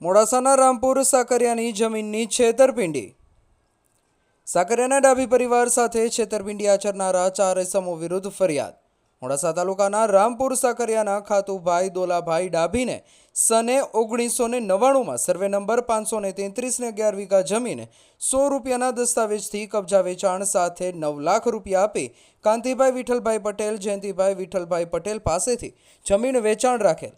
મોડાસાના રામપુર સાકરિયાની જમીનની છેતરપિંડી. સાકરિયાના ડાભી પરિવાર સાથે છેતરપિંડી આચરનારા ચાર સમૂહ વિરુદ્ધ ફરિયાદ. મોડાસા તાલુકાના રામપુર સાકરિયાના ખાતુભાઈ દોલાભાઈ ડાભીને સને ઓગણીસો ને નવ્વાણુંમાં સર્વે નંબર પાંચસો ને તેત્રીસને અગિયાર વીઘા જમીન સો રૂપિયાના દસ્તાવેજથી કબજા વેચાણ સાથે નવ લાખ રૂપિયા આપી કાંતિભાઈ વિઠ્ઠલભાઈ પટેલ, જયંતિભાઈ વિઠ્ઠલભાઈ પટેલ પાસેથી જમીન વેચાણ રાખેલ.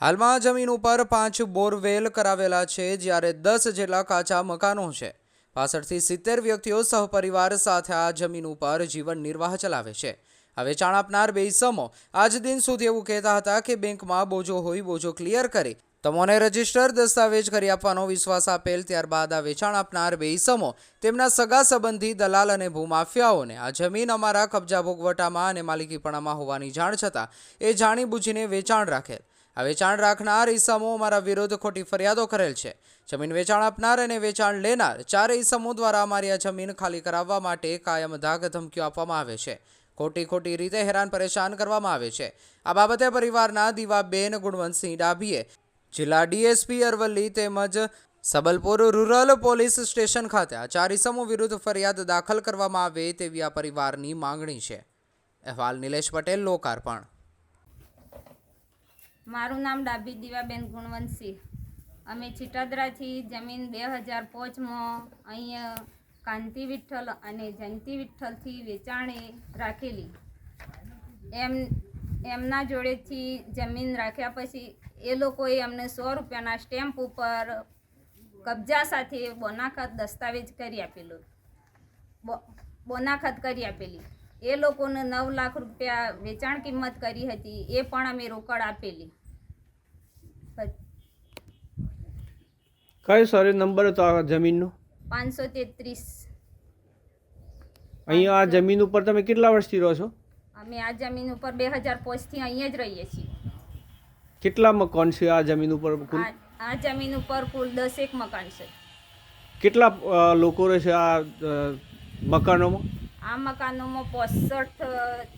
હાલમાં જમીન ઉપર પાંચ બોરવેલ કરાવેલા છે, જ્યારે દસ જેટલા કાચા મકાનો છે. પાસઠથી સિત્તેર વ્યક્તિઓ સહપરિવાર સાથે આ જમીન ઉપર જીવન નિર્વાહ ચલાવે છે. આ વેચાણ આપનાર બે ઇસમો આજ દિન સુધી એવું કહેતા હતા કે બેંકમાં બોજો હોય બોજો ક્લિયર કરી તમોને રજિસ્ટર દસ્તાવેજ કરી આપવાનો વિશ્વાસ આપેલ, ત્યારબાદ આ વેચાણ આપનાર બે ઇસમો તેમના સગા સંબંધી દલાલ અને ભૂમાફિયાઓને આ જમીન અમારા કબજા ભોગવટામાં અને માલિકીપણામાં હોવાની જાણ છતાં એ જાણી બૂજીને વેચાણ રાખેલ આ વેચાણ રાખનાર ઈસમો અમારા વિરુદ્ધ ખોટી ફરિયાદો કરેલ છે. જમીન વેચાણ આપનાર અને વેચાણ લેનાર ચારે ઈસમો દ્વારા અમારી આ જમીન ખાલી કરાવવા માટે કાયમ ધાક ધમકીઓ આપવામાં આવે છે. ખોટી ખોટી રીતે હેરાન પરેશાન કરવામાં આવે છે. આ બાબતે પરિવારના દીવાબેન ગુણવંતસિંહ ડાભીએ જિલ્લા ડીએસપી અરવલ્લી તેમજ સબલપુર રૂરલ પોલીસ સ્ટેશન ખાતે આ ચાર ઈસમો વિરુદ્ધ ફરિયાદ દાખલ કરવામાં આવે તેવી આ પરિવારની માંગણી છે. અહેવાલ નિલેશ પટેલ, લોકાર્પણ. મારું નામ ડાભી દીવાબેન ગુણવંતસિંહ. અમે છીટાદરાથી જમીન બે હજાર પાંચમાં અહીંયા કાંતિ વિઠ્ઠલ અને જયંતિ વિઠ્ઠલથી વેચાણે રાખેલી. એમ, એમના જોડેથી જમીન રાખ્યા પછી એ લોકોએ અમને સો રૂપિયાના સ્ટેમ્પ ઉપર કબજા સાથે બોનાખત દસ્તાવેજ કરી આપેલો. બોનાખત કરી આપેલી. એ લોકોને નવ લાખ રૂપિયા વેચાણ કિંમત કરી હતી એ પણ અમે રોકડ આપેલી. કયો સર નંબર હતો આ જમીનનો? પાંચસો તેત્રીસ. અહીંયા આ જમીન ઉપર તમે કેટલા વર્ષથી રહો છો? અમે આ જમીન ઉપર બે હજાર પોચથી અહીંયા જ રહીએ છીએ. કેટલા મકાન છે આ જમીન ઉપર આ જમીન ઉપર કુલ દસેક મકાન છે. કેટલા લોકો રહે છે આ મકાનોમાં? આ મકાનોમાં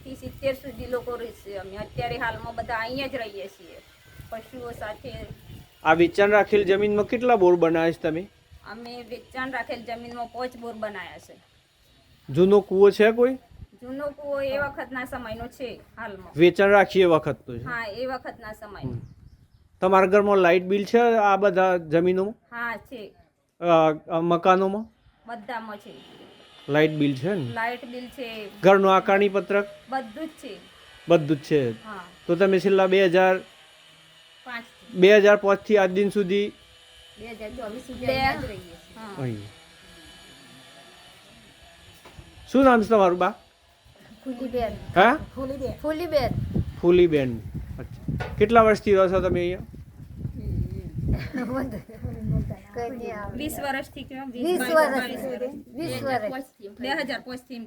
થી સિત્તેર સુધી લોકો રહેશે. અમે અત્યારે હાલમાં બધા અહીંયા જ રહીએ છીએ. પશુઓ સાથે આ વેચાણ રાખેલ જમીનમાં કેટલા બોર બનાવ્યા છે તમે? અમે વેચાણ રાખેલ જમીનમાં પાંચ બોર બનાવ્યા છે. જૂનો કૂવો છે કોઈ? જૂનો કૂવો એ વખતના સમયનો છે હાલમાં. વેચાણ રાખીએ વખતનો છે. હા એ વખતના સમયનો. તમારા ઘરમાં લાઇટ બિલ છે આ બધા જમીનોમાં? હા છે. મકાનોમાં? બધામાં છે. લાઇટ બિલ છે ને? લાઇટ બિલ છે. ઘરનું આકારણી પત્રક? બધું જ છે. બધું જ છે. હા. તો તમે છેલ્લા બે હજાર પાંચ બે હજાર પાંચથી આજ દિન સુધી બે હજાર ચોવીસ સુધી અહીંયા જ રહીએ છીએ. હા. અહીં. શું નામ છે તમારું બા? ફૂલીબેન. હા? ફૂલીબેન. ફૂલીબેન. અચ્છા. કેટલા વર્ષથી રહો છો તમે અહીંયા? વીસ વર્ષથી કેવા વીસ વર્ષ. વર્ષ. વીસ વર્ષ. બે હજારથી એમ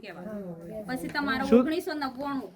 પછી તમારો ઓગણીસો નવ્વાણું